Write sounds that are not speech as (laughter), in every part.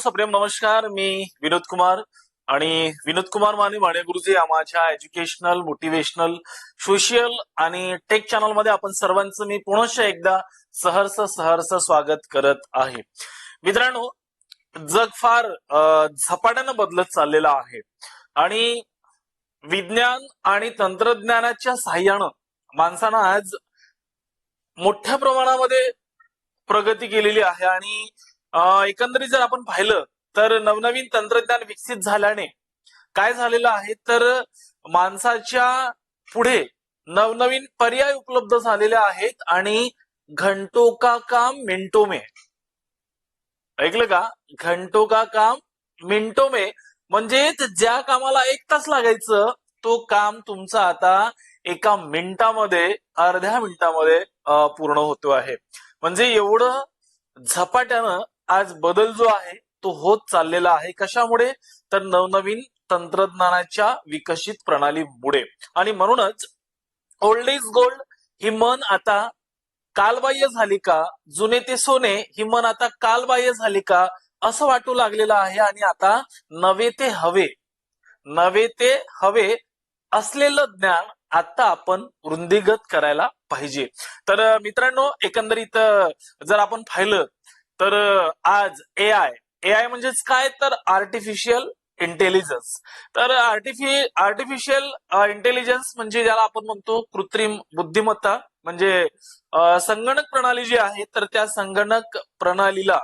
सप्रेम नमस्कार मी विनोद कुमार आणि विनोद कुमार माने माने गुरुजी माझ्या एज्युकेशनल मोटिवेशनल सोशल आणि टेक चॅनलमध्ये आपण सर्वांचं मी पुनश एकदा सहर्ष सहर्ष स्वागत करत आहे. मित्रांनो जग फार झपाट्यानं बदलत चाललेलं आहे आणि विज्ञान आणि तंत्रज्ञानाच्या सहाय्यानं माणसानं आज मोठ्या प्रमाणामध्ये प्रगती केलेली आहे आणि एकंदरीत जर आपण पाहिलं तर नवनवीन तंत्रज्ञान विकसित झाल्याने काय झालेलं आहे? तर माणसाच्या पुढे नवनवीन पर्याय उपलब्ध झालेले आहेत आणि घंटो का काम मिनिटो में. ऐकलं का? घंटो का काम मिंटो में. म्हणजेच ज्या कामाला एक तास लागायचं तो काम तुमचा आता एका मिनिटामध्ये अर्ध्या मिनिटामध्ये पूर्ण होतो आहे. म्हणजे एवढं झपाट्यानं आज बदल जो आहे तो होत चाललेला आहे. कशामुळे? तर नवनवीन तंत्रज्ञानाच्या विकसित प्रणालीमुळे. आणि म्हणूनच ओल्ड इज गोल्ड ही मन आता कालबाह्य झाली का? जुने ते सोने ही मन आता कालबाह्य झाली का? असं वाटू लागलेलं आहे. आणि आता नवे ते हवे नवे ते हवे असलेलं ज्ञान आता आपण वृंदीगत करायला पाहिजे. तर मित्रांनो एकंदरीत जर आपण पाहिलं तर आज ए आय ए आय म्हणजेच काय? तर आर्टिफिशियल इंटेलिजन्स तर आर्टिफि आर्टिफिशियल इंटेलिजन्स म्हणजे ज्याला आपण म्हणतो कृत्रिम बुद्धिमत्ता म्हणजे संगणक प्रणाली जी आहे तर त्या संगणक प्रणालीला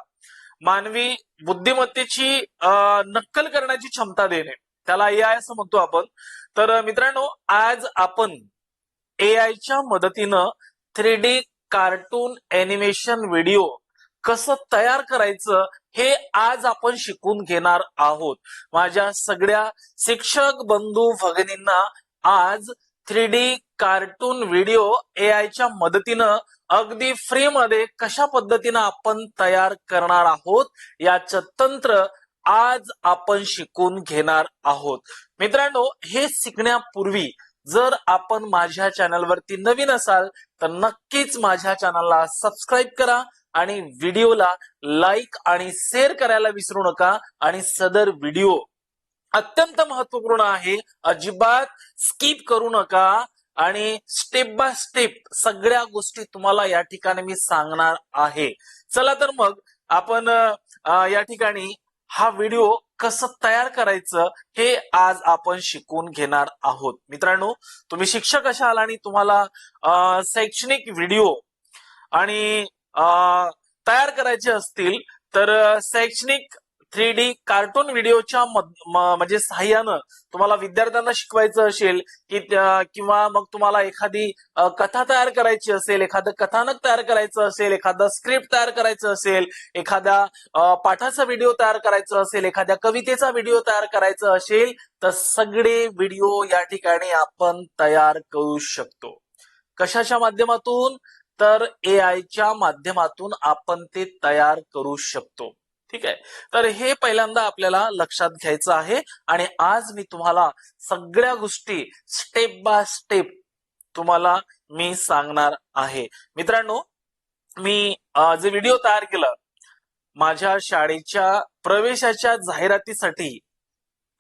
मानवी बुद्धिमत्तेची नक्कल करण्याची क्षमता देणे. त्याला ए आय असं म्हणतो आपण. तर मित्रांनो आज आपण ए आयच्या मदतीनं three D cartoon animation video कसं तयार करायचं हे आज आपण शिकून घेणार आहोत. माझ्या सगळ्या शिक्षक बंधू भगिनींना आज three D cartoon video A आयच्या मदतीनं अगदी फ्री मध्ये कशा पद्धतीनं आपण तयार करणार आहोत याचं तंत्र आज आपण शिकून घेणार आहोत. मित्रांनो हे शिकण्यापूर्वी जर आपण माझ्या चॅनलवरती नवीन असाल तर नक्कीच माझ्या चॅनलला सबस्क्राईब करा. आणि व्हिडिओला लाईक आणि शेअर करायला विसरू नका. आणि सदर व्हिडिओ अत्यंत महत्त्वपूर्ण आहे. अजिबात स्किप करू नका. आणि स्टेप बाय स्टेप सगळ्या गोष्टी तुम्हाला या ठिकाणी मी सांगणार आहे. चला तर मग आपण या ठिकाणी हा व्हिडिओ कसं तयार करायचं हे आज आपण शिकून घेणार आहोत. मित्रांनो तुम्ही शिक्षक असाल आणि तुम्हाला शैक्षणिक व्हिडिओ आणि तयार करायचे असतील तर शैक्षणिक थ्री डी कार्टून व्हिडिओच्या म्हणजे सहाय्यानं तुम्हाला विद्यार्थ्यांना शिकवायचं असेल की किंवा मग तुम्हाला एखादी कथा तयार करायची असेल एखादं कथानक तयार करायचं असेल एखादं स्क्रिप्ट तयार करायचं असेल एखाद्या पाठाचा व्हिडिओ तयार करायचा असेल एखाद्या कवितेचा व्हिडिओ तयार करायचा असेल तर सगळे व्हिडिओ या ठिकाणी आपण तयार करू शकतो. कशाच्या माध्यमातून? तर ए आयच्या माध्यमातून आपण ते तयार करू शकतो. ठीक आहे? तर हे पहिल्यांदा आपल्याला लक्षात घ्यायचं आहे आणि आज मी तुम्हाला सगळ्या गोष्टी स्टेप बाय स्टेप तुम्हाला मी सांगणार आहे. मित्रांनो मी जे व्हिडिओ तयार केला माझ्या शाळेच्या प्रवेशाच्या जाहिरातीसाठी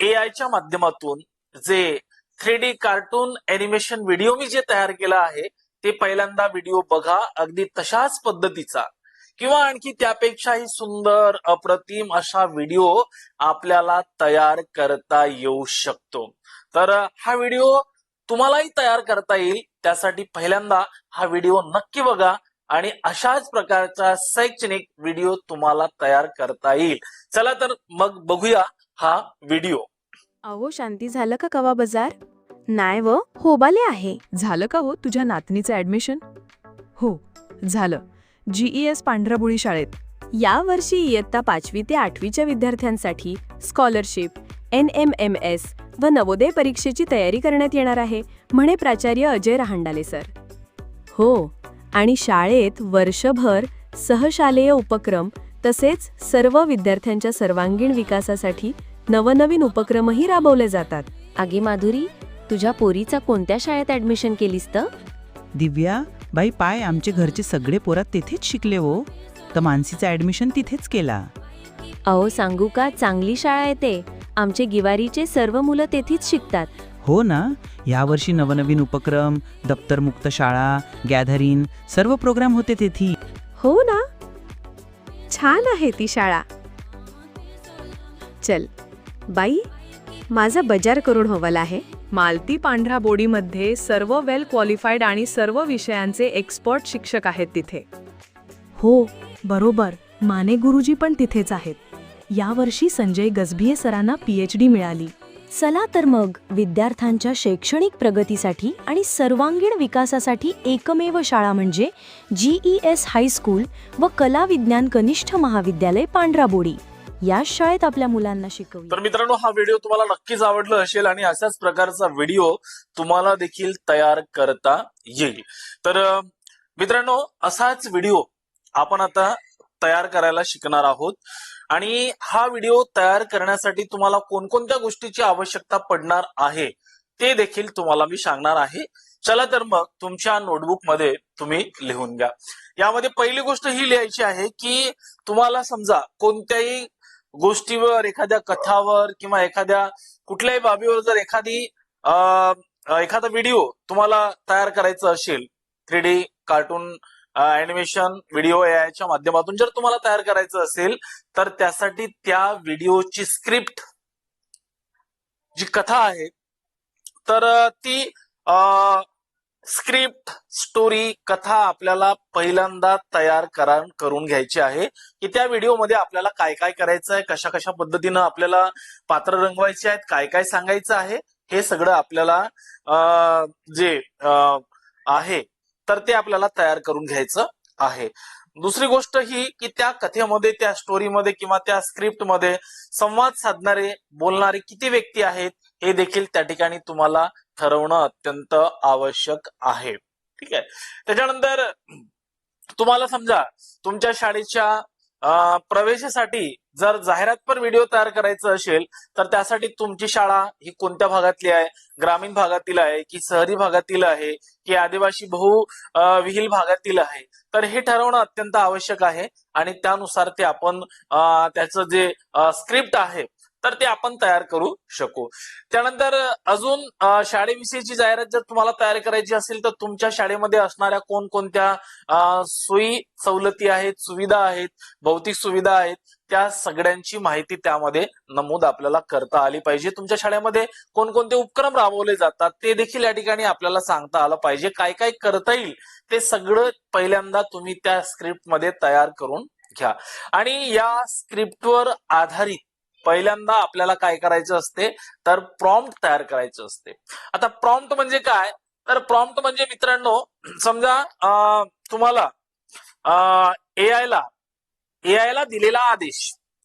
ए आयच्या माध्यमातून जे three D cartoon animation video मी जे तयार केला आहे ते पहिल्यांदा व्हिडिओ बघा अगदी तशाच पद्धतीचा. किंवा आणखी त्यापेक्षाही सुंदर अप्रतिम अशा व्हिडिओ आपल्याला तयार करता येऊ शकतो. तर हा व्हिडिओ तुम्हालाही तयार करता येईल. त्यासाठी पहिल्यांदा हा व्हिडिओ नक्की बघा आणि अशाच प्रकारचा शैक्षणिक व्हिडिओ तुम्हाला तयार करता येईल. चला तर मग बघूया हा व्हिडिओ. अहो शांती झालं का कवा बाजार? नाही व होबाले आहे. झालं का हो तुझ्या नातनीचं ऍडमिशन हो झालं. जीईएस पांढराबुळी शाळेत. या वर्षी इयत्ता पाचवी ते आठवीच्या विद्यार्थ्यांसाठी scholarship N M M S व नवोदय परीक्षेची तयारी करण्यात येणार आहे म्हणे प्राचार्य अजय रहांडाले सर. हो आणि शाळेत वर्षभर सहशालेय उपक्रम तसेच सर्व विद्यार्थ्यांच्या सर्वांगीण विकासासाठी नवनवीन उपक्रमही राबवले जातात. आगे माधुरी तुझ्या पोरीचा कोणत्या शाळेत ऍडमिशन केलीस तर? दिव्या बाई पाय आमचे घरचे सगळे पोरात तिथेच शिकले हो. तर मानसीचं ऍडमिशन तिथेच केला. अहो सांगू का? चांगली शाळा आहे ते. आमचे गिवारीचे सर्व मुलं तेथीच शिकतात. हो ना? यावर्षी नवनवीन उपक्रम दप्तरमुक्त शाळा गॅदरिंग सर्व प्रोग्राम होते तेथी. हो ना? छान आहे ती शाळा. चल बाई. माझा बजार करून हवाला आहे. मालती पांढरा बोडीमध्ये सर्व वेल क्वालिफाईड आणि सर्व विषयांचे एक्सपर्ट शिक्षक आहेत तिथे. हो बरोबर. माने गुरुजी पण तिथेच आहेत. यावर्षी संजय गजभिये सरांना पीएचडी मिळाली. चला तर मग विद्यार्थ्यांच्या शैक्षणिक प्रगतीसाठी आणि सर्वांगीण विकासासाठी एकमेव शाळा म्हणजे जीई एस हायस्कूल व कला विज्ञान कनिष्ठ महाविद्यालय पांढराबोडी याच शाळेत आपल्या मुलांना शिकवू तर मित्रांनो हा व्हिडिओ तुम्हाला नक्कीच आवडला असेल आणि अशाच प्रकारचा व्हिडिओ तुम्हाला देखील तयार करता येईल. तर मित्रांनो असाच व्हिडिओ आपण आता तयार करायला शिकणार आहोत. आणि हा व्हिडिओ तयार करण्यासाठी तुम्हाला कोणकोणत्या गोष्टीची आवश्यकता पडणार आहे ते देखील तुम्हाला मी सांगणार आहे. चला तर मग तुमच्या नोटबुकमध्ये तुम्ही लिहून घ्या. यामध्ये पहिली गोष्ट ही लिहायची आहे की तुम्हाला समजा कोणत्याही गोष्टीवर एखाद्या कथावर किंवा एखाद्या कुठल्याही बाबीवर जर एखादी एखादा व्हिडिओ तुम्हाला तयार करायचा असेल three D cartoon animation video याच्या माध्यमातून जर तुम्हाला तयार करायचं असेल तर त्यासाठी त्या व्हिडिओची स्क्रिप्ट जी कथा आहे तर ती स्क्रिप्ट स्टोरी कथा आपल्याला पहिल्यांदा तयार करा करून घ्यायची आहे की त्या व्हिडिओमध्ये आपल्याला काय काय करायचं आहे कशा कशा पद्धतीनं आपल्याला पात्र रंगवायचे आहेत काय काय सांगायचं आहे हे सगळं आपल्याला जे आहे तर ते आपल्याला तयार करून घ्यायचं आहे. दुसरी गोष्ट ही की त्या कथेमध्ये त्या स्टोरीमध्ये किंवा त्या स्क्रिप्टमध्ये संवाद साधणारे बोलणारे किती व्यक्ती आहेत हे देखील त्या ठिकाणी तुम्हाला ठरवणं अत्यंत आवश्यक आहे. ठीक आहे? त्याच्यानंतर तुम्हाला समजा तुमच्या शाळेच्या प्रवेशासाठी जर जाहिरातपर व्हिडिओ तयार करायचं असेल तर त्यासाठी तुमची शाळा ही कोणत्या भागातली आहे? ग्रामीण भागातील आहे की शहरी भागातील आहे की आदिवासी बहु विहील भागातील आहे? तर हे ठरवणं अत्यंत आवश्यक आहे आणि त्यानुसार ते आपण त्याचं जे स्क्रिप्ट आहे तर ते आपण तयार करू शकू. त्यानंतर अजून शाळेविषयीची जाहिरात जर तुम्हाला तयार करायची असेल तर तुमच्या शाळेमध्ये असणाऱ्या कोणकोणत्या सोयी सवलती आहेत सुविधा आहेत भौतिक सुविधा आहेत त्या सगळ्यांची माहिती त्यामध्ये नमूद आपल्याला करता आली पाहिजे. तुमच्या शाळेमध्ये कोणकोणते उपक्रम राबवले जातात ते देखील या ठिकाणी आपल्याला सांगता आलं पाहिजे. काय काय करता येईल ते सगळं पहिल्यांदा तुम्ही त्या स्क्रिप्टमध्ये तयार करून घ्या. आणि या स्क्रिप्टवर आधारित पहिल्यांदा आपल्याला काय करायचं असते तर प्रॉम्प्ट तयार करायचं असते. आता प्रॉम्प्ट म्हणजे काय? तर प्रॉम्प्ट म्हणजे मित्रांनो समजा तुम्हाला एआय ला एआय ला दिलेला आदेश.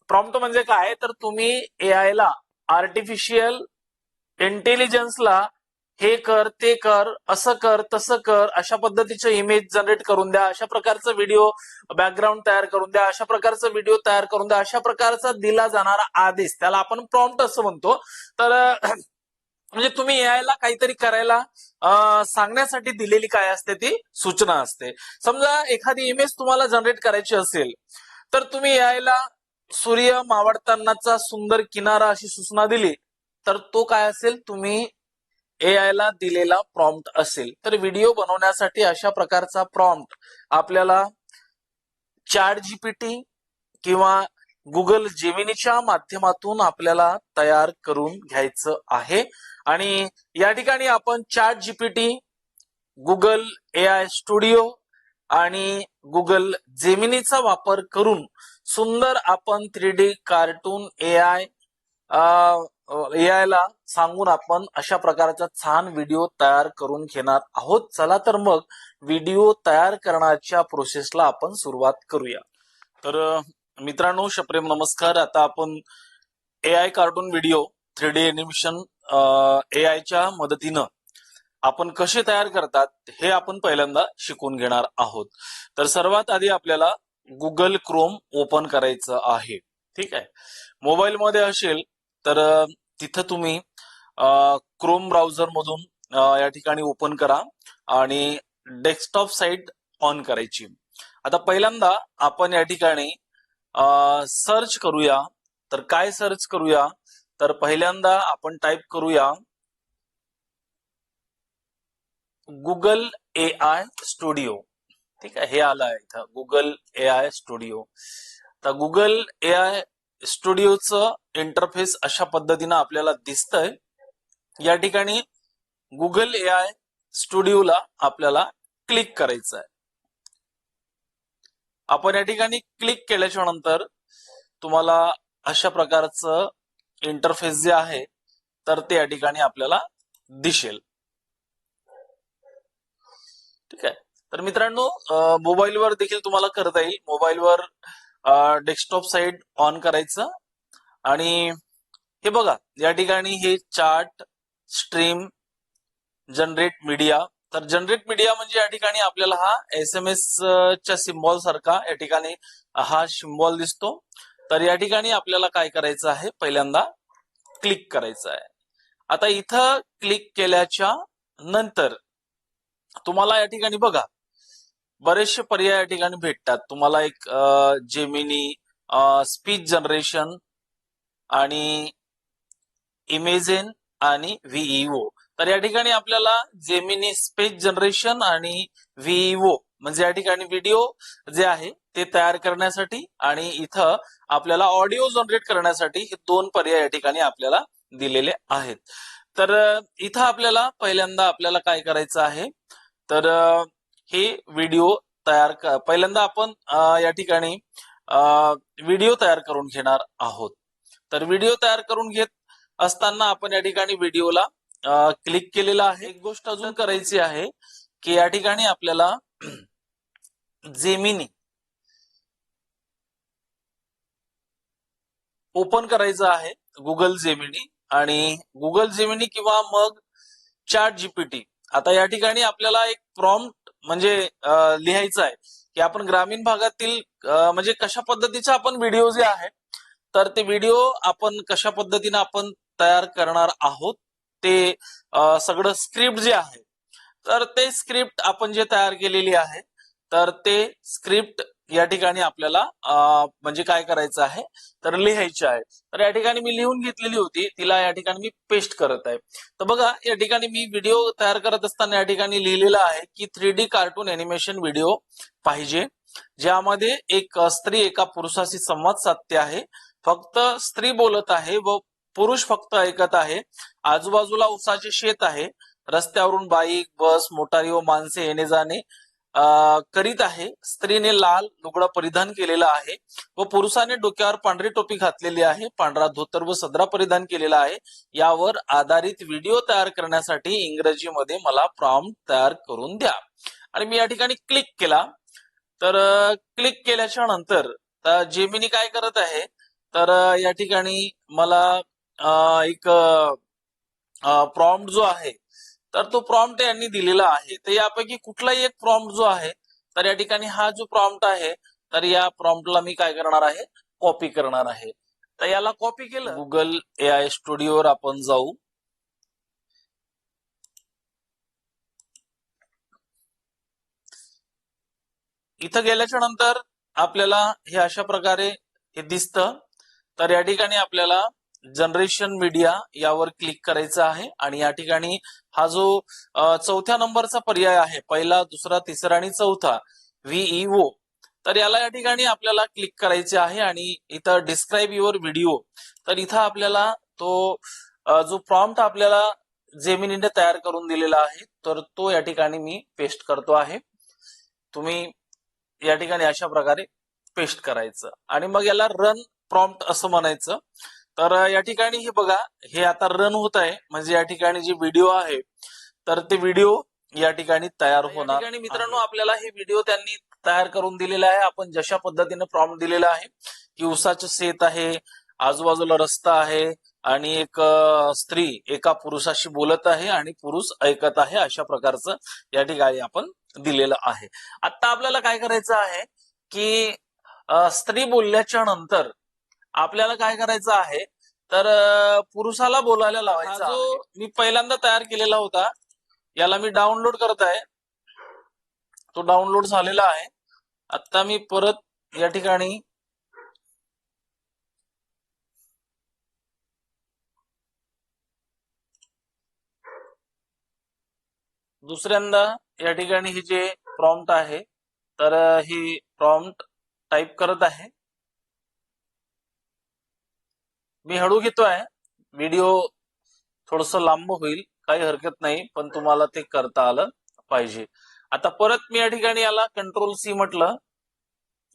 प्रॉम्प्ट म्हणजे काय? तर तुम्ही एआय ला आर्टिफिशियल इंटेलिजन्सला हे कर ते कर असं कर तसं कर अशा पद्धतीचं इमेज जनरेट करून द्या अशा प्रकारचं व्हिडिओ बॅकग्राऊंड तयार करून द्या अशा प्रकारचा व्हिडिओ तयार करून द्या अशा प्रकारचा दिला जाणारा आदेश. त्याला आपण प्रॉम्प्ट असं म्हणतो. तर म्हणजे तुम्ही यायला काहीतरी करायला सांगण्यासाठी दिलेली काय असते ती? सूचना असते. समजा एखादी इमेज तुम्हाला जनरेट करायची असेल तर तुम्ही यायला सूर्य मावळतानाचा सुंदर किनारा अशी सूचना दिली तर तो काय असेल? तुम्ही एआय ला दिलेला प्रॉम्प्ट असेल तर व्हिडिओ बनवण्यासाठी अशा प्रकारचा प्रॉम्प्ट आपल्याला चॅट जीपीटी किंवा गुगल जेमिनीच्या माध्यमातून आपल्याला तयार करून घ्यायचं आहे. आणि या ठिकाणी आपण chat GPT Google A I studio आणि गुगल जेमिनीचा वापर करून सुंदर आपण three D cartoon A I A सांगून आपण अशा प्रकारचा छान व्हिडिओ तयार करून घेणार आहोत. चला तर मग व्हिडिओ तयार करण्याच्या प्रोसेसला आपण सुरुवात करूया. तर मित्रांनो शप्रेम नमस्कार. आता आपण A I cartoon video three D animation A आयच्या मदतीनं आपण कसे तयार करतात हे आपण पहिल्यांदा शिकून घेणार आहोत. तर सर्वात आधी आपल्याला गुगल क्रोम ओपन करायचं आहे. ठीक आहे? मोबाईलमध्ये असेल तर तिथं तुम्ही क्रोम ब्राउझर मधून या ठिकाणी ओपन करा आणि डेस्कटॉप साईट ऑन करायची. आता पहिल्यांदा आपण या ठिकाणी सर्च करूया. तर काय सर्च करूया? तर पहिल्यांदा आपण टाईप करूया गुगल ए आय स्टुडिओ ठीक आहे हे आलं आहे इथं. गुगल ए आय स्टुडिओ तर गुगल ए आय स्टुडिओचं इंटरफेस अशा पद्धतीनं आपल्याला दिसतंय. या ठिकाणी गुगल ए आय स्टुडिओला आपल्याला क्लिक करायचं आहे आपण या ठिकाणी क्लिक केल्याच्यानंतर तुम्हाला अशा प्रकारचं इंटरफेस जे आहे तर ते या ठिकाणी आपल्याला दिसेल. ठीक आहे. तर मित्रांनो मोबाईलवर देखील तुम्हाला करता येईल. मोबाईलवर डेस्कटॉप साईड ऑन करायचं. आणि हे बघा या ठिकाणी हे चार्ट स्ट्रीम जनरेट मीडिया तर जनरेट मीडिया म्हणजे या ठिकाणी आपल्याला हा एस एम एस च्या सिम्बॉल सारखा या ठिकाणी हा सिम्बॉल दिसतो. तर या ठिकाणी आपल्याला काय करायचं आहे? पहिल्यांदा क्लिक करायचं आहे. आता इथं क्लिक केल्याच्यानंतर तुम्हाला या ठिकाणी बघा बरेचसे पर्याय या ठिकाणी भेटतात. तुम्हाला एक जेमिनी स्पीच जनरेशन आणि इमेजेन आणि व्हीईओ तर या ठिकाणी आपल्याला जेमिनी स्पेस जनरेशन आणि व्हीईओ म्हणजे या ठिकाणी व्हिडिओ जे आहे ते तयार करण्यासाठी आणि इथं आपल्याला ऑडिओ जनरेट करण्यासाठी हे दोन पर्याय या ठिकाणी आपल्याला दिलेले आहेत. तर इथं आपल्याला पहिल्यांदा आपल्याला काय करायचं आहे? तर हे व्हिडिओ तयार पहिल्यांदा आपण या ठिकाणी व्हिडिओ तयार करून घेणार आहोत. तर व्हिडिओ तयार करून घेत असताना आपण या ठिकाणी व्हिडिओला क्लिक केलेला आहे. एक गोष्ट अजून करायची आहे की या ठिकाणी आपल्याला जेमिनी ओपन करायचं आहे गुगल जेमिनी आणि गुगल जेमिनी किंवा मग चॅट जीपीटी आता या ठिकाणी आपल्याला एक प्रॉम्प्ट म्हणजे लिहायचं आहे. की आपण ग्रामीण भागातील म्हणजे कशा पद्धतीचे आपण व्हिडिओ जे आहे तर ते व्हिडिओ आपण कशा पद्धतीने आपण तयार करणार आहोत ते सगळं स्क्रिप्ट जे आहे तर ते स्क्रिप्ट आपण जे तयार केलेली आहे तर ते स्क्रिप्ट या ठिकाणी आपल्याला म्हणजे काय करायचं आहे? तर लिहायचे आहे. तर या ठिकाणी मी लिहून घेतलेली होती. तिला या ठिकाणी मी पेस्ट करत आहे. तर बघा या ठिकाणी मी व्हिडिओ तयार करत असताना या ठिकाणी लिहिलेलं आहे की three D cartoon animation video पाहिजे ज्यामध्ये एक स्त्री एका पुरुषाशी संवाद साधते आहे. फक्त स्त्री बोलत आहे व पुरुष फक्त ऐकत आहे. आजूबाजूला उसाचे शेत आहे. रस्त्यावरून बाईक बस मोटारी व माणसे येणे जाणे करीत आहे. स्त्रीने लाल लुगडा परिधान केलेला आहे व पुरुषाने डोक्यावर पांढरी टोपी घातलेली आहे. पांढरा धोतर व सदरा परिधान केलेला आहे. यावर आधारित व्हिडिओ तयार करण्यासाठी इंग्रजीमध्ये मला प्रॉम्प्ट तयार करून द्या. आणि मी या ठिकाणी क्लिक केला. तर क्लिक केल्याच्यानंतर जेमिनी काय करत आहे? तर या ठिकाणी मला एक प्रॉम्प्ट जो आहे तर तो प्रॉम्प्ट यांनी दिलेला आहे. तर यापैकी कुठलाही एक प्रॉम्प्ट जो आहे तर या ठिकाणी हा जो प्रॉम्प्ट आहे तर या प्रॉम्प्टला मी काय करणार आहे? कॉपी करणार आहे. तर याला कॉपी केलं. गुगल ए आय स्टुडिओवर आपण जाऊ. इथं गेल्याच्यानंतर आपल्याला हे अशा प्रकारे हे दिसतं. तर या ठिकाणी आपल्याला जनरेशन मीडिया यावर क्लिक करायचं आहे आणि या ठिकाणी हा जो चौथ्या नंबरचा पर्याय आहे पहिला दुसरा तिसरा आणि चौथा व्हीईओ तर याला या ठिकाणी आपल्याला क्लिक करायचे आहे आणि इथं डिस्क्राईब युअर व्हिडिओ तर इथं आपल्याला तो जो प्रॉम्प्ट आपल्याला जेमिनीने तयार करून दिलेला आहे तर तो या ठिकाणी मी पेस्ट करतो आहे. तुम्ही या ठिकाणी अशा प्रकारे पेस्ट करायचं. आणि मग याला रन प्रॉम्प्ट असं म्हणायचं. तर या ठिकाणी हे बघा हे आता रन होत आहे. म्हणजे या ठिकाणी जे व्हिडिओ आहे तर ते व्हिडिओ या ठिकाणी तयार होणार ठिकाणी मित्रांनो आपल्याला हे व्हिडिओ त्यांनी तयार करून दिलेला आहे. आपण जशा पद्धतीने प्रॉम्प्ट दिलेला आहे की उसाचं शेत आहे आजूबाजूला रस्ता आहे आणि एक स्त्री एका पुरुषाशी बोलत आहे आणि पुरुष ऐकत आहे अशा प्रकारचं या ठिकाणी आपण दिलेलं आहे. आता आपल्याला काय करायचं आहे की स्त्री बोलल्याच्या नंतर आपल्याला काय करायचं आहे? तर पुरुषाला बोलायला लावायचा जो मी पहिल्यांदा तयार केलेला होता. याला मी डाउनलोड करत आहे. तो डाउनलोड झालेला आहे. आता मी परत या ठिकाणी दुसऱ्यांदा या ठिकाणी हे जे प्रॉम्प्ट आहे तर ही प्रॉम्प्ट टाईप करत आहे. मी हळू घेतोय व्हिडिओ थोडस लांब होईल काही हरकत नाही पण तुम्हाला ते करता आलं पाहिजे. आता परत मी या ठिकाणी याला कंट्रोल सी म्हटलं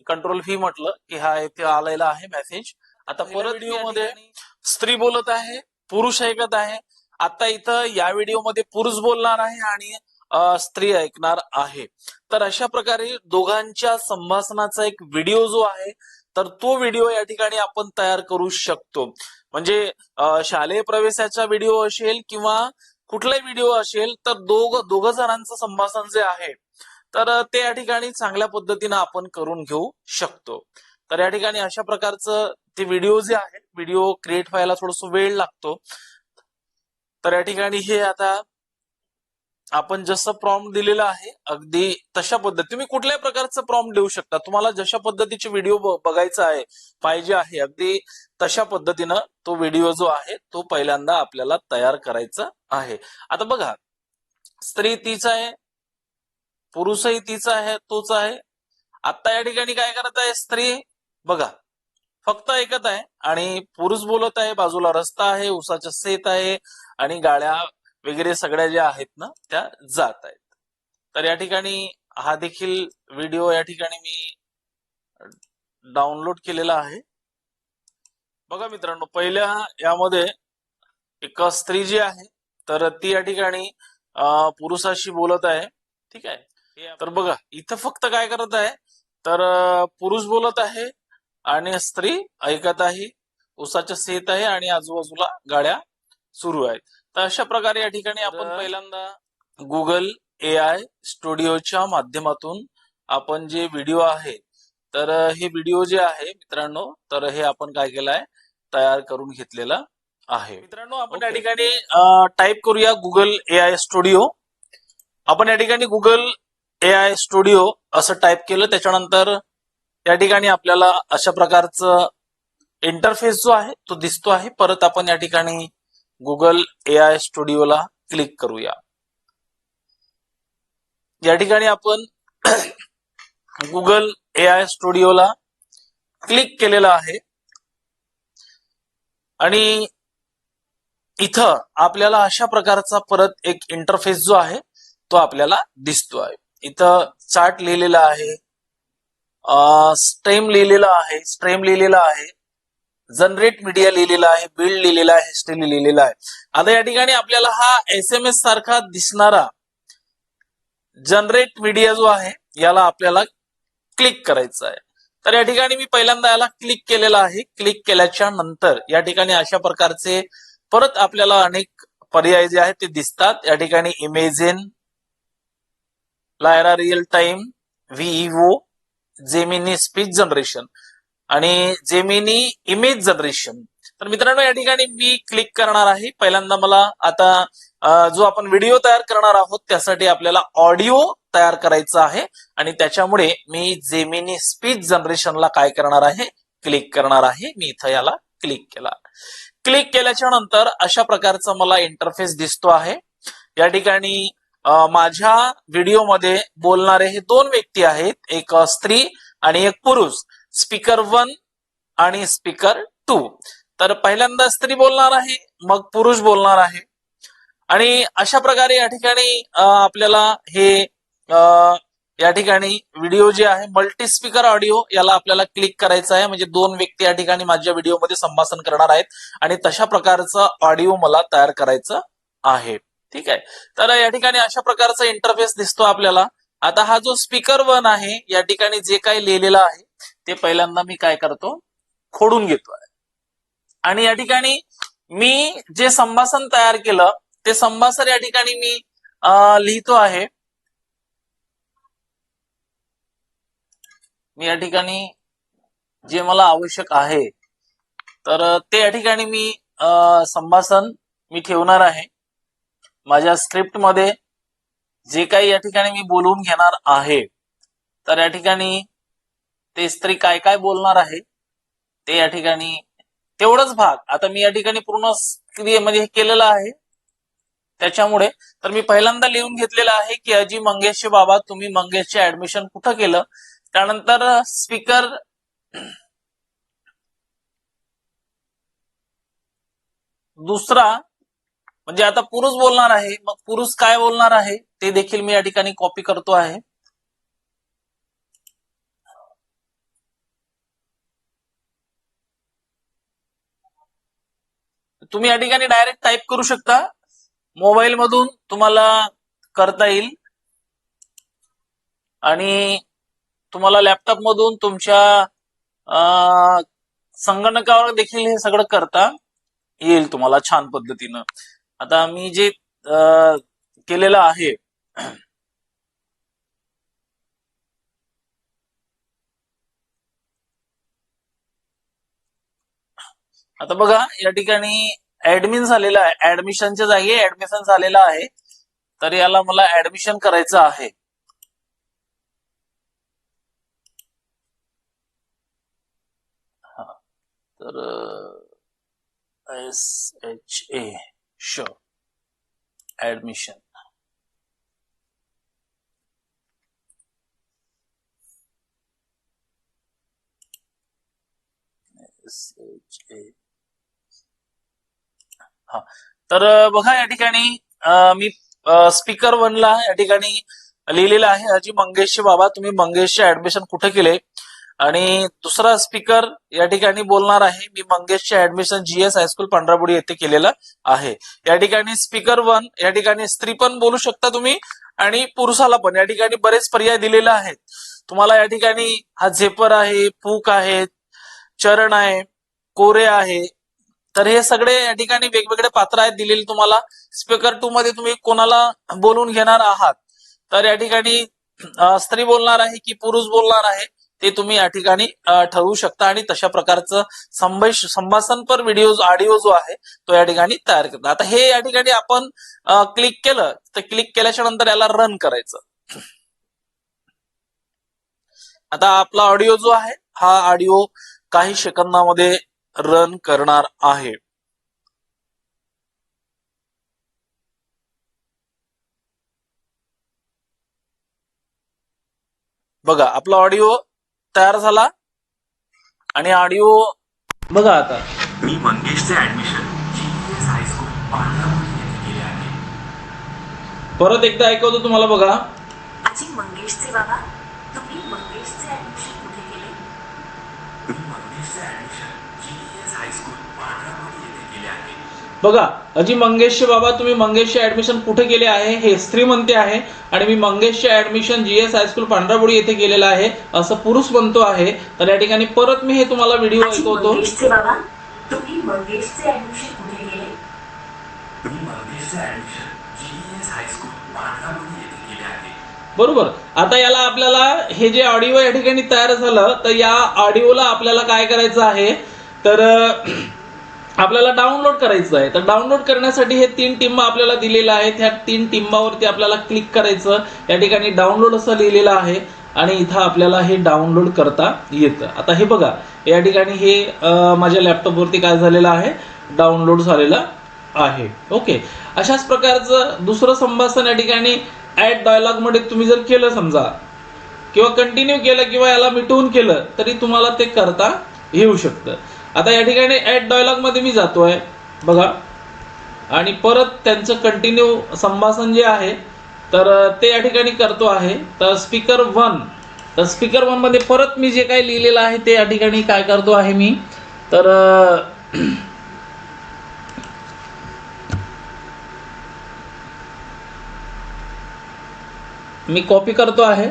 कंट्रोल व्ही म्हटलं की हा इथे आलेला आहे मेसेज आता परत व्हिडिओमध्ये स्त्री बोलत आहे पुरुष ऐकत आहे. आता इथं या व्हिडिओमध्ये पुरुष बोलणार आहे आणि स्त्री ऐकणार आहे. तर अशा प्रकारे दोघांच्या संभाषणाचा एक व्हिडिओ जो आहे तर तो व्हिडिओ या ठिकाणी आपण तयार करू शकतो. म्हणजे शालेय प्रवेशाचा व्हिडिओ असेल किंवा कुठलाही व्हिडिओ असेल तर दोघ दोघ जणांचं संभाषण जे आहे तर ते या ठिकाणी चांगल्या पद्धतीनं आपण करून घेऊ शकतो. तर या ठिकाणी अशा प्रकारचं ते व्हिडिओ जे आहे व्हिडिओ क्रिएट व्हायला थोडस वेळ लागतो. तर या ठिकाणी हे आता आपण जसं प्रॉम्प्ट दिलेलं आहे अगदी तशा पद्धती तुम्ही कुठल्याही प्रकारचं प्रॉम्प्ट देऊ शकता. तुम्हाला जशा पद्धतीचे व्हिडिओ बघायचा आहे पाहिजे आहे अगदी तशा पद्धतीनं तो व्हिडिओ जो आहे तो पहिल्यांदा आपल्याला तयार करायचा आहे. आता बघा स्त्री तीच आहे पुरुषही तीच आहे तोच आहे. आता या ठिकाणी काय करत आहे स्त्री? बघा फक्त ऐकत आहे आणि पुरुष बोलत आहे बाजूला रस्ता आहे उसाचं शेत आहे आणि गाड्या वगैरे सगळ्या ज्या आहेत ना त्या जात आहेत. तर या ठिकाणी हा देखील व्हिडिओ या ठिकाणी मी डाउनलोड केलेला आहे. बघा मित्रांनो पहिल्या यामध्ये एक स्त्री जी आहे तर ती या ठिकाणी पुरुषाशी बोलत आहे. ठीक आहे? तर बघा इथं फक्त काय करत आहे तर पुरुष बोलत आहे आणि स्त्री ऐकत आहे उसाचं शेत आहे आणि आजूबाजूला गाड्या सुरू आहेत. तर अशा प्रकारे या ठिकाणी आपण पहिल्यांदा गुगल ए आय स्टुडिओच्या माध्यमातून आपण जे व्हिडिओ आहे तर हे व्हिडिओ जे आहे मित्रांनो तर हे आपण काय केलं आहे तयार करून घेतलेलं आहे. मित्रांनो आपण या ठिकाणी टाईप करूया गुगल ए आय स्टुडिओ आपण या ठिकाणी गुगल ए आय स्टुडिओ असं टाईप केलं त्याच्यानंतर या ठिकाणी आपल्याला अशा प्रकारचं इंटरफेस जो आहे तो दिसतो आहे. परत आपण या ठिकाणी गुगल ए आय स्टुडिओला क्लिक करूया. या ठिकाणी आपण गुगल ए आय स्टुडिओला क्लिक केलेला आहे. आणि इथं आपल्याला अशा प्रकारचा परत एक इंटरफेस जो आहे तो आपल्याला दिसतो आहे इथं चार्ट लिहिलेला आहे. स्ट्रेम लिहिलेला आहे. स्ट्रेम लिहिलेला आहे. जनरेट मीडिया लिहिलेला आहे बिल्ड लिहिलेला आहे हिस्ट्री लिहिलेला आहे. आता या ठिकाणी आपल्याला हा एस एम एस सारखा दिसणारा जनरेट मीडिया जो आहे याला आपल्याला क्लिक करायचं आहे. तर या ठिकाणी मी पहिल्यांदा याला क्लिक केलेला आहे. क्लिक केल्याच्यानंतर या ठिकाणी अशा प्रकारचे परत आपल्याला अनेक पर्याय जे आहेत ते दिसतात. या ठिकाणी Imagine Lyria real time Veo Gemini speech generation आणि जेमिनी इमेज जनरेशन तर मित्रांनो या ठिकाणी मी क्लिक करणार आहे. पहिल्यांदा मला आता जो आपण व्हिडिओ तयार करणार आहोत त्यासाठी आपल्याला ऑडिओ तयार करायचा आहे. आणि त्याच्यामुळे मी जेमिनी स्पीच जनरेशनला काय करणार आहे? क्लिक करणार आहे. मी इथं याला क्लिक केला. क्लिक केल्याच्यानंतर अशा प्रकारचा मला इंटरफेस दिसतो आहे. या ठिकाणी माझ्या व्हिडिओमध्ये बोलणारे हे दोन व्यक्ती आहेत. एक स्त्री आणि एक पुरुष. स्पीकर वन आणि स्पीकर टू. तर पहिल्यांदा स्त्री बोलणार आहे मग पुरुष बोलणार आहे. आणि अशा प्रकारे या ठिकाणी आपल्याला हे या ठिकाणी व्हिडिओ जे आहे मल्टी स्पीकर ऑडिओ याला आपल्याला क्लिक करायचं आहे. म्हणजे दोन व्यक्ती या ठिकाणी माझ्या व्हिडिओमध्ये संभाषण करणार आहेत आणि तशा प्रकारचं ऑडिओ मला तयार करायचं आहे. ठीक आहे? तर या ठिकाणी अशा प्रकारचा इंटरफेस दिसतो आपल्याला. आता हा जो स्पीकर वन आहे या ठिकाणी जे काही लिहिलेलं आहे ते पहिल्यांदा मी काय करतो? खोडून घेतो. आहे आणि या ठिकाणी मी जे संभाषण तयार केलं ते संभाषण या ठिकाणी मी अं, लिहितो आहे. मी या ठिकाणी जे मला आवश्यक आहे तर ते या ठिकाणी मी अं, संभाषण मी ठेवणार आहे. माझ्या स्क्रिप्टमध्ये जे काही या ठिकाणी मी बोलवून घेणार आहे तर या ठिकाणी ते स्त्री काय काय बोलणार आहे ते या ठिकाणी तेवढंच भाग. आता मी या ठिकाणी पूर्ण क्रियेमध्ये हे केलेलं आहे. त्याच्यामुळे तर मी पहिल्यांदा लिहून घेतलेलं आहे की अजी मंगेशचे बाबा तुम्ही मंगेशचे ऍडमिशन कुठं केलं? त्यानंतर स्पीकर दुसरा म्हणजे आता पुरुष बोलणार आहे मग पुरुष काय बोलणार आहे ते देखील मी या ठिकाणी कॉपी करतो आहे. तुम्ही या ठिकाणी डायरेक्ट टाईप करू शकता. मोबाईल मधून तुम्हाला करता येईल. आणि तुम्हाला लॅपटॉप मधून तुमच्या संगणकावर देखील हे सगळं करता येईल तुम्हाला छान पद्धतीनं. आता मी जे केलेलं आहे आता बघा या ठिकाणी ऍडमिन झालेला आहे. ऍडमिशनच्या जागी ऍडमिशन झालेलं आहे. तर याला मला ऍडमिशन करायचं आहे. हा. तर S H A show admission S H A हा. तर बघा या ठिकाणी मी स्पीकर वनला या ठिकाणी लिहिलेलं आहे अजी मंगेशचे बाबा तुम्ही मंगेशचे ऍडमिशन कुठे केले? आणि दुसरा स्पीकर या ठिकाणी बोलणार आहे मी मंगेशचे admission GS high school Pandharabudi येथे केलेलं आहे. या ठिकाणी स्पीकर वन या ठिकाणी स्त्री पण बोलू शकता तुम्ही आणि पुरुषाला पण. या ठिकाणी बरेच पर्याय दिलेले आहेत. तुम्हाला या ठिकाणी हा झेपर आहे फूक आहे चरण आहे कोरे आहे तर हे सगळे या ठिकाणी वेगवेगळे पात्र आहेत दिलेले तुम्हाला. स्पीकर टू मध्ये तुम्ही कोणाला बोलून घेणार आहात? तर या ठिकाणी स्त्री बोलणार आहे की पुरुष बोलणार आहे ते तुम्ही या ठिकाणी ठरवू शकता. आणि तशा प्रकारचं संभाष संभाषणपर व्हिडिओ ऑडिओ जो आहे तो या ठिकाणी तयार करता आता हे या ठिकाणी आपण क्लिक केलं तर क्लिक केल्याच्यानंतर याला रन करायचं. आता आपला ऑडिओ जो आहे हा ऑडिओ काही सेकंदामध्ये रन करणार आहे. बघा आपला ऑडिओ तयार झाला आणि ऑडिओ बघा आता. मी मंगेशचे ऍडमिशन जीएस हायस्कूल पांढरामुळे येथे केले आहे. परत एकदा ऐकवतो तुम्हाला बघा. आजी मंगेशचे बाबा तुम्ही मंगेशचे ऍडमिशन कुठे केले मी मंगेशचे ऍडमिशन जीएस हायस्कूल पांढरामुळे येथे केले आहे बघा अजी मंगेशचे बाबा तुम्ही मंगेशचे ऍडमिशन कुठे केले आहे? हे स्त्री म्हणते आहे आणि मी मंगेशचे admission GS high school Pandharabudi येथे केलेलं आहे. असं पुरुष म्हणतो आहे. तर या ठिकाणी परत मी हे तुम्हाला व्हिडिओ ऐकवतो. बरोबर. आता याला आपल्याला हे जे ऑडिओ या ठिकाणी तयार झालं तर या ऑडिओला आपल्याला काय करायचं आहे? तर आपल्याला डाउनलोड करायचं आहे. तर डाउनलोड करण्यासाठी हे तीन टिंब आपल्याला दिलेलं आहे त्या तीन टिंबावरती आपल्याला क्लिक करायचं. या ठिकाणी डाउनलोड असं लिहिलेलं आहे आणि इथं आपल्याला हे डाउनलोड करता येतं. आता हे बघा या ठिकाणी हे माझ्या लॅपटॉपवरती काय झालेलं आहे? डाउनलोड झालेलं आहे. ओके. अशाच प्रकारचं दुसरं संभाषण या ठिकाणी ऍड डायलॉगमध्ये तुम्ही जर केलं समजा किंवा कंटिन्यू केलं किंवा याला मिटवून केलं तरी तुम्हाला ते करता येऊ शकतं. आता या ठिकाणी ॲट डायलॉगमध्ये मी मी जातोय. बघा. आणि परत त्यांचं कंटिन्यू संभाषण जे आहे तर ते या ठिकाणी करतो आहे. तर स्पीकर वन तर स्पीकर वनमध्ये परत मी जे काही लिहिलेलं आहे ते या ठिकाणी काय करतो आहे मी? तर (clears throat) मी कॉपी करतो आहे.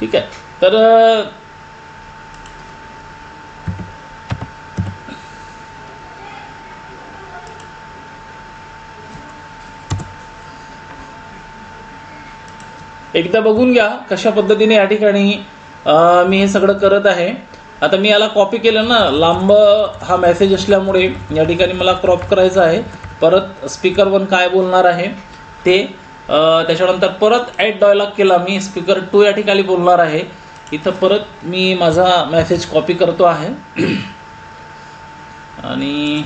ठीक आहे. तर एकदा बघून घ्या कशा पद्धतीने या ठिकाणी मी हे सगळं करत आहे. आता मी याला कॉपी केलं ना लांब हा मेसेज असल्यामुळे या ठिकाणी मला क्रॉप करायचं आहे. परत स्पीकर वन काय बोलणार आहे ते त्याच्यानंतर परत ॲड डायलॉग केला मी. स्पीकर टू या ठिकाणी बोलणार आहे. इथं परत मी माझा मेसेज कॉपी करतो आहे. (clears throat) आणि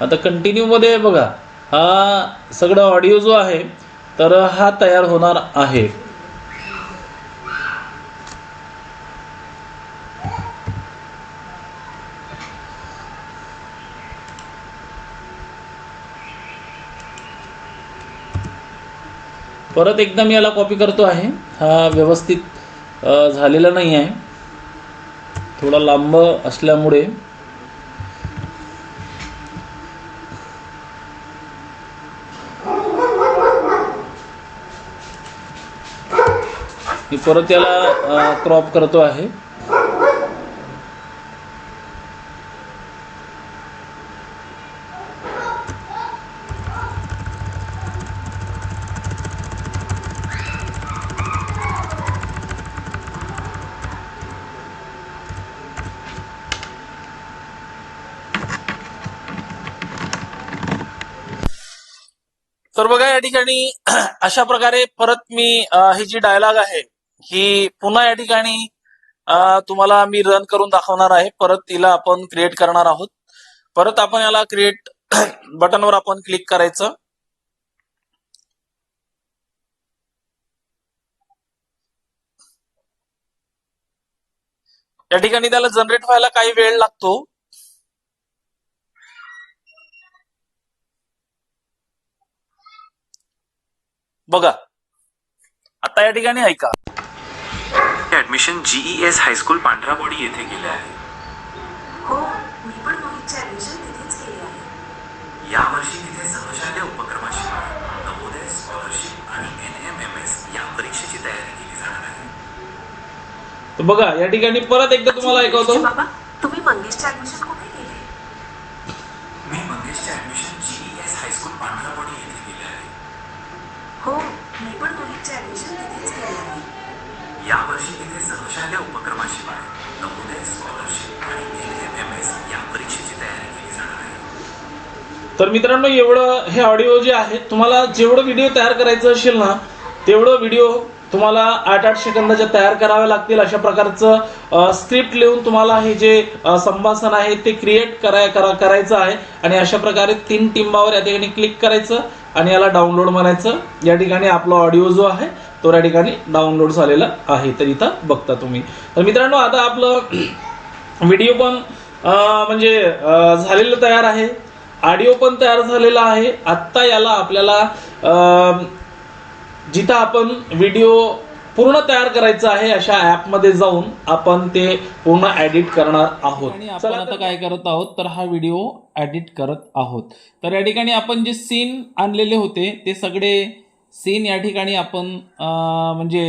आता कंटिन्यूमध्ये बघा. हा सगळा ऑडिओ जो आहे तर हा तयार होणार आहे. परत एकदा मी याला कॉपी करतो आहे. हा व्यवस्थित झालेला नाही आहे थोडा लांब असल्यामुळे. मी परत याला क्रॉप करतो आहे तर बघा या ठिकाणी (clears throat) अशा प्रकारे परत मी ही जी डायलॉग आहे ही पुन्हा या ठिकाणी तुम्हाला मी रन करून दाखवणार आहे. परत तिला आपण क्रिएट करणार आहोत. परत आपण याला क्रिएट बटनवर (clears throat) आपण क्लिक करायचं. या ठिकाणी त्याला जनरेट व्हायला काही वेळ लागतो. बघा. आता या ठिकाणी ऐका. ऍडमिशन जीईएस हायस्कूल पांढराबोडी येथे केले आहे. हो मी पण मोहितचे ऍडमिशन तिथेच केले आहे. यावर्षी तिथे सहशालेय उपक्रमाशिवाय नवोदय स्कॉलरशिप आणि एन एम एम एस या परीक्षेची तयारी केली जाणार आहे. तर बघा या ठिकाणी परत एकदा तुम्हाला ऐकवतो बाबा तुम्ही मंगेशचे ऍडमिशन कुठे केले मी मंगेशचे admission GES high school Pandharabodi येथे केले आहे हो मी पण मोहितचे ऍडमिशन तिथेच केले आहे यावर्षी उपक्रमाशिवाय नवोदय स्कॉलरशिप आणि एल एम एम एस या परीक्षेची तयारी केली जाणार आहे. तर मित्रांनो एवढं हे ऑडिओ जे आहे तुम्हाला जेवढं व्हिडिओ तयार करायचं असेल ना तेवढं व्हिडिओ तुम्हाला आठ आठ सेकंदाच्या तयार करावे लागतील. अशा प्रकारचं स्क्रिप्ट लिहून तुम्हाला हे जे संभाषण आहे ते क्रिएट कराय करा करायचं आहे. आणि अशा प्रकारे तीन टिंबावर या ठिकाणी क्लिक करायचं आणि याला डाउनलोड म्हणायचं. या ठिकाणी आपला ऑडिओ जो आहे तो या ठिकाणी डाउनलोड झालेला आहे. तर इथं बघता तुम्ही. तर मित्रांनो आता आपलं (clears throat) व्हिडिओ पण म्हणजे झालेलं तयार आहे. ऑडिओ पण तयार झालेला आहे. आत्ता याला आपल्याला जिथं आपण व्हिडिओ पूर्ण तयार करायचं आहे अशा ॲपमध्ये जाऊन आपण ते पूर्ण एडिट करणार आहोत. आणि आपण आता काय करत आहोत तर हा व्हिडिओ एडिट करत आहोत. तर या ठिकाणी आपण जे सीन आणलेले होते ते सगळे सीन या ठिकाणी आपण म्हणजे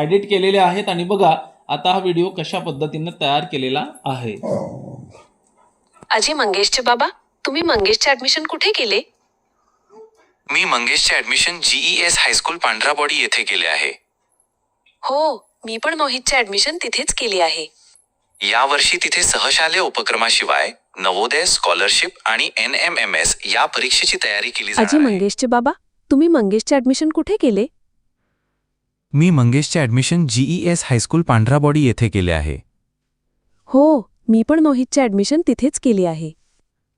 एडिट केलेले आहेत आणि बघा आता हा व्हिडिओ कशा पद्धतीनं तयार केलेला आहे. अजय मंगेशचे बाबा तुम्ही मंगेशचे ऍडमिशन कुठे केले? मी मंगेशचे admission GES high school Pandharabodi येथे केले आहे. हो मी पण मोहितचे ऍडमिशन तिथेच केले आहे. यावर्षी तिथे सहशालेय उपक्रमाशिवाय नवोदय स्कॉलरशिप आणि एन एम एम एस या परीक्षेची तयारी केली अजय जाणार आहे. मंगेशचे बाबा तुम्ही मंगेशचे ऍडमिशन कुठे केले? मी मंगेशचे admission GES high school Pandharabodi येथे केले आहे. हो मी पण मोहितचे ऍडमिशन तिथेच केले आहे.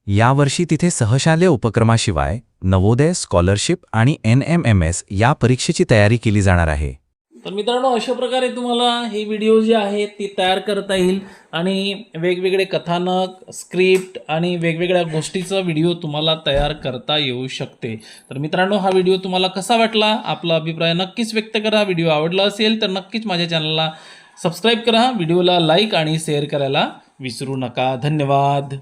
यावर्षी तिथे सहशालेय उपक्रमाशिवाय नवोदय स्कॉलरशिप आणि एन एम एम एस या परीक्षेची तयारी केली जाणार आहे. तर मित्रांनो अशा प्रकारे तुम्हाला ही व्हिडिओ जी आहे ती तयार करता येईल आणि वेगवेगळे कथानक स्क्रिप्ट आणि वेगवेगळ्या गोष्टीचा व्हिडिओ तुम्हाला तयार करता येऊ शकते. तर मित्रांनो हा व्हिडिओ तुम्हाला कसा वाटला? आपला अभिप्राय नक्कीच व्यक्त करा. व्हिडिओ आवडला असेल तर नक्कीच माझ्या चॅनलला सबस्क्राईब करा. व्हिडिओला लाईक आणि शेअर करायला विसरू नका. धन्यवाद.